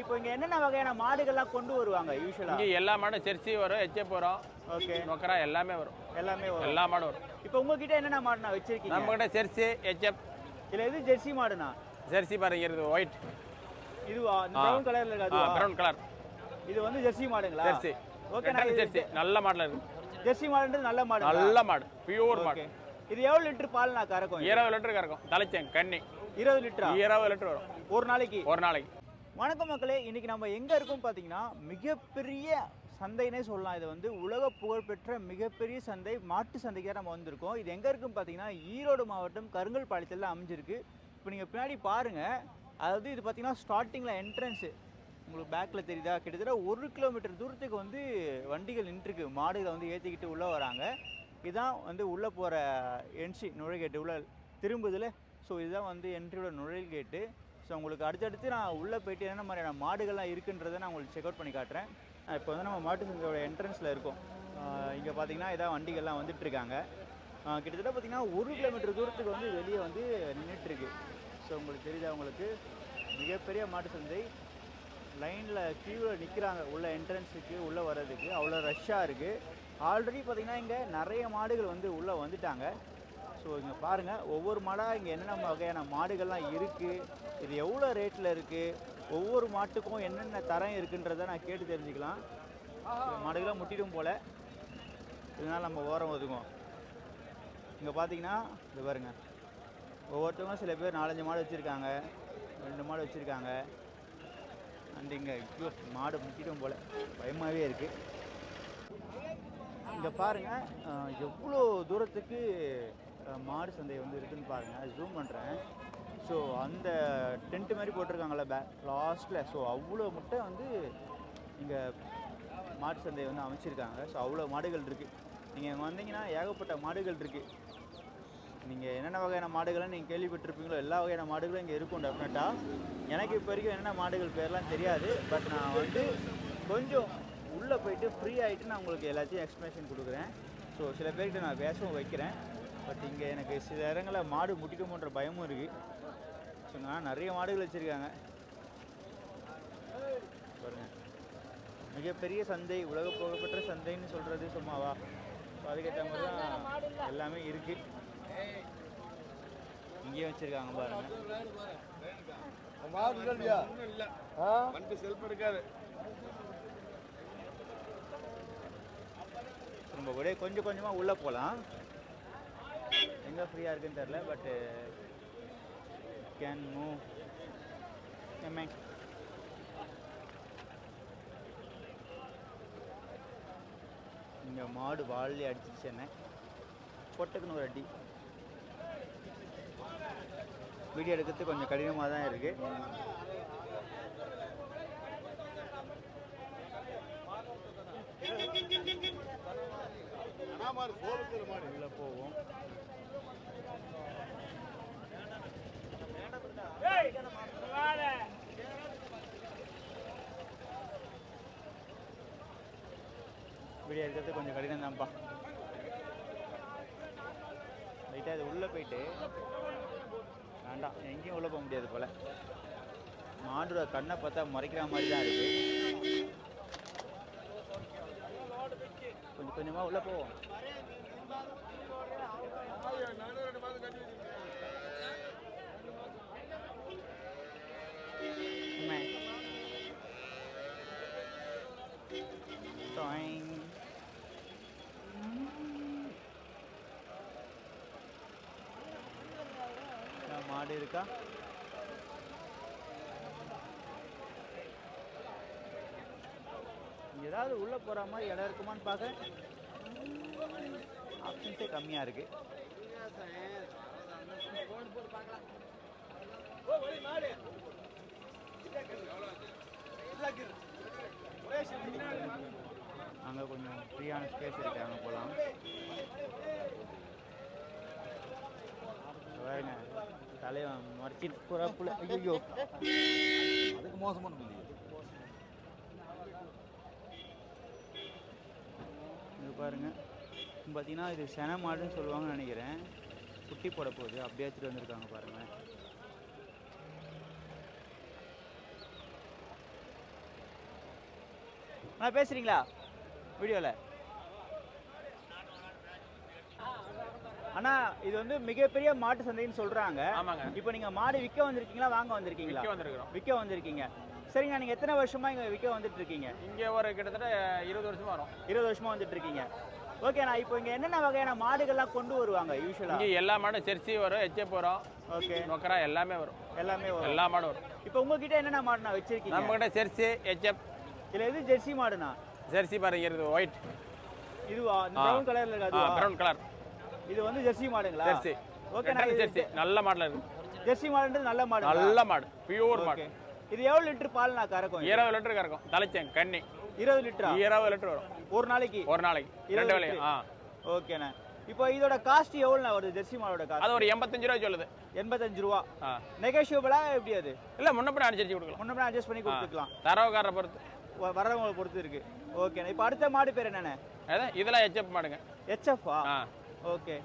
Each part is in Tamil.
இப்போ இங்க என்னென்ன வகையான மாடுகள்லாம் கொண்டு வருவாங்க யூஸ்வலா இங்கே எல்லா மாடும் ஜெர்சி வரும் எச்எப் வரும். ஓகே நொக்கரா எல்லாமே வரும். எல்லாமே வரும். எல்லா மாடும் வரும். இப்போ உங்ககிட்ட என்னென்ன மாடு நான் வச்சிருக்கீங்க? நம்ம கிட்ட ஜெர்சி எச்எப் இதுல எது ஜெர்சி மாடுனா ஜெர்சி பாருங்க இருக்குது ஒயிட் இதுவா? ப்ரௌன் கலர்ல இருக்காது ப்ரௌன் கலர் இது வந்து ஜெர்சி மாடுங்களா? ஜெர்சி. ஓகே நான் ஜெர்சி. நல்ல மாடல் இருக்கு. ஜெர்சி மாடுன்றது நல்ல மாடு நல்ல மாடு. பியூர் மாடு. இது எவ்வளவு லிட்டர் பால் நான் கறக்கும்? இது? இருபது லிட்டருக்கு இருக்கும் தலைச்சேன் கண்ணி இருபது லிட்டரா? இருபது லிட்டர் வரும். ஒரு நாளைக்கு? ஒரு நாளைக்கு. வணக்கம் மக்களே இன்றைக்கி நம்ம எங்கே இருக்கோம் பார்த்தீங்கன்னா மிகப்பெரிய சந்தைனே சொல்லலாம். இது வந்து உலக புகழ்பெற்ற மிகப்பெரிய சந்தை மாட்டு சந்தைக்கு தான் நம்ம வந்திருக்கோம். இது எங்கே இருக்குன்னு பார்த்தீங்கன்னா ஈரோடு மாவட்டம் கருங்கல்பாளையத்தில் அமைஞ்சிருக்கு. இப்போ நீங்கள் பின்னாடி பாருங்க. அதாவது இது பார்த்தீங்கன்னா ஸ்டார்டிங்கில் என்ட்ரன்ஸு உங்களுக்கு பேக்கில் தெரியுதா? கிட்டத்தட்ட ஒரு கிலோமீட்டர் தூரத்துக்கு வந்து வண்டிகள் நின்றுருக்கு. மாடுகளை வந்து ஏற்றிக்கிட்டு உள்ளே வராங்க. இதுதான் வந்து உள்ளே போகிற என்ட்ரி நுழைகேட்டு. உள்ள திரும்புதில். ஸோ இதுதான் வந்து என்ட்ரியோட நுழைகேட்டு. ஸோ உங்களுக்கு அடுத்தடுத்து நான் உள்ளே போயிட்டு என்ன மாதிரியான மாடுகள்லாம் இருக்குன்றதை நான் உங்களுக்கு செக் அவுட் பண்ணி காட்டுறேன். இப்போ வந்து நம்ம மாட்டு சந்தையோட என்ட்ரன்ஸில் இருக்கோம் இங்கே பார்த்தீங்கன்னா இதான் வண்டிகள்லாம் வந்துட்டு இருக்காங்க கிட்டத்தட்ட பார்த்தீங்கன்னா ஒரு கிலோமீட்டர் தூரத்துக்கு வந்து வெளியே வந்து நின்றுட்டுருக்கு ஸோ உங்களுக்கு தெரியுதா உங்களுக்கு? மிகப்பெரிய மாட்டு சந்தை லைனில் கியூவில் நிற்கிறாங்க உள்ள என்ட்ரன்ஸுக்கு உள்ளே வர்றதுக்கு. அவ்வளோ ரஷ்ஷாக இருக்குது ஆல்ரெடி பார்த்தீங்கன்னா இங்கே நிறைய மாடுகள் வந்து உள்ளே வந்துட்டாங்க. ஸோ இங்கே பாருங்கள் ஒவ்வொரு மாடாக இங்கே என்னென்ன வகையான மாடுகள்லாம் இருக்குது இது எவ்வளோ ரேட்டில் இருக்குது ஒவ்வொரு மாட்டுக்கும் என்னென்ன தரம் இருக்குன்றதை நான் கேட்டு தெரிஞ்சுக்கலாம். இந்த மாடுகள்லாம் முட்டிடும் போல். இதனால் நம்ம ஓரம் ஒதுக்கும் இங்கே பார்த்தீங்கன்னா இது பாருங்க. ஒவ்வொருத்தவங்க சில பேர் நாலஞ்சு மாடு வச்சுருக்காங்க ரெண்டு மாடு வச்சுருக்காங்க. அண்ட் இங்கே ஐயோ மாடு முட்டிடும் போல். பயமாகவே இருக்குது இங்கே பாருங்கள் எவ்வளோ தூரத்துக்கு மாடு சந்தை வந்து இருக்குன்னு பாருங்கள் ஜூம் பண்ணுறேன் ஸோ அந்த டென்ட் மாதிரி போட்டிருக்காங்களே பே லாஸ்ட்டில் ஸோ அவ்வளோ முட்டை வந்து இங்கே மாட்டு சந்தை வந்து அமைச்சிருக்காங்க. ஸோ அவ்வளோ மாடுகள் இருக்குது நீங்கள் இங்கே வந்தீங்கன்னா ஏகப்பட்ட மாடுகள் இருக்குது நீங்கள் என்னென்ன வகையான மாடுகள்லாம் நீங்கள் கேள்விப்பட்டிருப்பீங்களோ எல்லா வகையான மாடுகளும் இங்கே இருக்கும் டெஃபினட்டாக எனக்கு இப்போ வரைக்கும் என்னென்ன மாடுகள் பேர்லாம் தெரியாது. பட் நான் வந்து கொஞ்சம் உள்ளே போயிட்டு ஃப்ரீ ஆகிட்டு நான் உங்களுக்கு எல்லாத்தையும் எக்ஸ்ப்ளனேஷன் கொடுக்குறேன். ஸோ சில பேர்கிட்ட நான் பேசவும் வைக்கிறேன். பட் இங்கே எனக்கு சில இடங்களில் மாடு முட்டிக்குமோன்ற பயமும் இருக்குது ஸோ நான் நிறைய மாடுகள் வச்சுருக்காங்க. பாருங்க. மிகப்பெரிய சந்தை உலக புகழ்பெற்ற சந்தைன்னு சொல்கிறது சும்மாவா? ஸோ அதுக்கேற்ற மாதிரி தான் எல்லாமே இருக்குது இங்கேயும் வச்சுருக்காங்க பாருங்க. வண்டி செல்ஃப் இருக்காது நம்ம கூட கொஞ்சம் கொஞ்சமாக உள்ளே போகலாம் எங்கே ஃப்ரீயாக இருக்குன்னு தெரில பட்டு கேன் மூவ் எம்ஐ இங்கே மாடு வாழி அடிச்சிச்சு என்ன? பொட்டுக்குன்னு ஒரு அடி. வீடியோ எடுக்கிறது கொஞ்சம் கடினமாக தான் இருக்குது உள்ள போவோம். வீடியோ எடுக்கிறது கொஞ்சம் கடினம் தான்ப்பா லைட்டாக இது உள்ளே போயிட்டு. வேண்டாம் எங்கேயும் உள்ளே போக முடியாது போல். மாடோட கண்ணை பார்த்தா முறைக்கிற மாதிரி தான் இருக்குது கொஞ்சம் கொஞ்சமாக உள்ளே போவோம் மாடு இருக்கா ஏதாவது உள்ள போற மாதிரி இடம் இருக்குமான்னு பார்க்க ஆப்ஷன்ஸே கம்மியா இருக்கு. அங்கே கொஞ்சம் ஃப்ரீயான ஸ்பேஸ் இருக்கு அங்கே போகலாம் தலைவன் மறைச்சி புறப்புல. ஐயோ அதுக்கு மோசமான புள்ளி இது பாருங்க. இது பார்த்தீங்கன்னா இது சென மாடுன்னு சொல்லுவாங்கன்னு நினைக்கிறேன். குட்டி போட போகுது. அப்படியே எடுத்துட்டு வந்திருக்காங்க பாருங்க. அண்ணா பேசுறீங்களா? வீடியோவில் அண்ணா இது வந்து மிகப்பெரிய மாட்டு சந்தைன்னு சொல்றாங்க. ஆமாங்க. இப்போ நீங்க மாடு விற்க வந்திருக்கீங்களா வாங்க வந்திருக்கீங்களா? வந்திருக்கிறோம். விற்க வந்திருக்கீங்க. சரிங்க நீங்க எத்தனை வருஷமா இங்க விற்க வந்துட்டு இருக்கீங்க? இங்கே ஒரு கிட்டத்தட்ட இருபது வருஷமா வரும். இருபது வருஷமா வந்துட்டு இருக்கீங்க. ஓகேண்ணா இப்போ இங்க என்னென்ன வகையான மாடுகள்லாம் கொண்டு வருவாங்க யூஸ்வலா இங்கே எல்லா மாடும் ஜெர்சி வரும் எச்எப் வரும் ஓகே நொக்கரா எல்லாமே வரும். எல்லாமே வரும். எல்லா மாடும் வரும். இப்போ உங்ககிட்ட என்னென்ன மாடுண்ணா வச்சிருக்கீங்க? நம்ம கிட்ட ஜெர்சி எச்எப் இதுல எது ஜெர்சி மாடுண்ணா ஜெர்சி பாருங்க இருக்குது ஒயிட் இதுவா. ப்ரௌன் கலர்ல இருக்கு அதுவா? ப்ரௌன் கலர் இது வந்து ஜெர்சி மாடுங்களா? ஜெர்சி இது ஜெர்சி நல்ல மாடல இருக்கு. ஜெர்சி மாடுன்றது நல்ல மாடு நல்ல மாடு. பியூர் மாடு. ஓகே இது எவ்வளவு லிட்டர் பால் நான் கறக்கும் இது? இருபது லிட்டருக்கு இருக்கும் தலைச்சேன் கண்ணி. இருபது லிட்டரா? இருபது லிட்டர் வரும். ஒரு நாளைக்கு? ஒரு நாளைக்கு. ரெண்டு வேலையும். ஆ. ஓகேண்ணா. இப்போ இதோட காஸ்ட் எவ்வளோண்ணா வருது? ஜெர்சி மாடோட காஸ்ட் அது ஒரு எண்பத்தஞ்சு ரூபா சொல்லுது. எண்பத்தஞ்சு ரூபா. நெகோஷியபிளா எப்படி அது? இல்லை முன்னப்படி அனுசரிச்சு கொடுக்கலாம். முன்னே அட்ஜஸ்ட் பண்ணி கொடுத்துக்கலாம். தரவுக்காரரை பொறுத்து. வரவங்களை பொறுத்து இருக்கு. ஓகேண்ணா. இப்போ அடுத்த மாடு பேர் என்னண்ணே? அதான் இதெல்லாம் ஹெச்எப் மாடுங்க. ஹெச்எஃப்ஆ ஆ? ஓகே.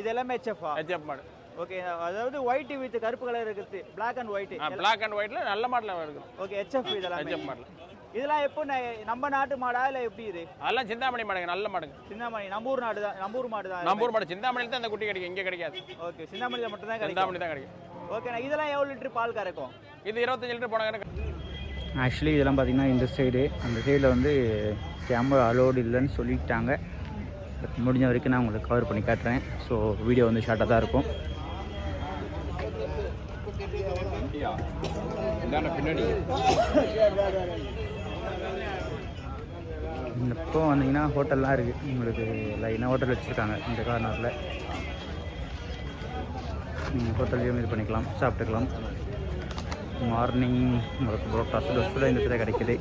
இது எல்லாமே ஹெச்எஃப்ஆ ஹெச்எப் மாடு. ஓகே அதாவது ஒயிட் வித் கருப்பு கலர் இருக்குது. Black and white black and ஒயிட்ல நல்ல மாடல இருக்கும் ஓகே ஹெச்எஃப் இதெல்லாம். H F model. இதெல்லாம் எப்போ நம்ம நாட்டு மாடா இல்லை எப்படி இது? அதெல்லாம் சிந்தாமணி மாடுங்க நல்ல மாடுங்க. சிந்தாமணி நம்ம ஊர் நாடு தான் நம்ம ஊர் மாடு தான். நம்ம ஊர் மாடு சிந்தாமணியில் தான் அந்த குட்டி கிடைக்கும் இங்கே கிடைக்காது. ஓகே சிந்தாமணியில் மட்டும் தான் கிடைக்கும். சிந்தாமணி தான் கிடைக்கும். ஓகேண்ணா இதெல்லாம் எவ்வளோ லிட்டர் பால் கறக்கும்? இது இருபத்தஞ்சு லிட்டர் போனாங்க ஆக்சுவலி இதெல்லாம் பார்த்தீங்கன்னா இந்த சைடு அந்த சைடில் வந்து கேமரா அலோடு இல்லைன்னு சொல்லிட்டாங்க. முடிஞ்ச வரைக்கும் நான் உங்களுக்கு கவர் பண்ணி காட்டுறேன். ஸோ வீடியோ வந்து ஷார்ட்டாக தான் இருக்கும். பின்னாடி. இந்த பக்கம் வந்தீங்கன்னா ஹோட்டல்லாம் இருக்குது உங்களுக்கு லைனாக ஹோட்டல் வச்சுருக்காங்க இந்த கார்னரில். நீங்கள் ஹோட்டல்லையும் இது பண்ணிக்கலாம் சாப்பிட்டுக்கலாம். மார்னிங் உங்களுக்கு புரோட்டா சுட சுட இந்த இடத்துல கிடைக்குது.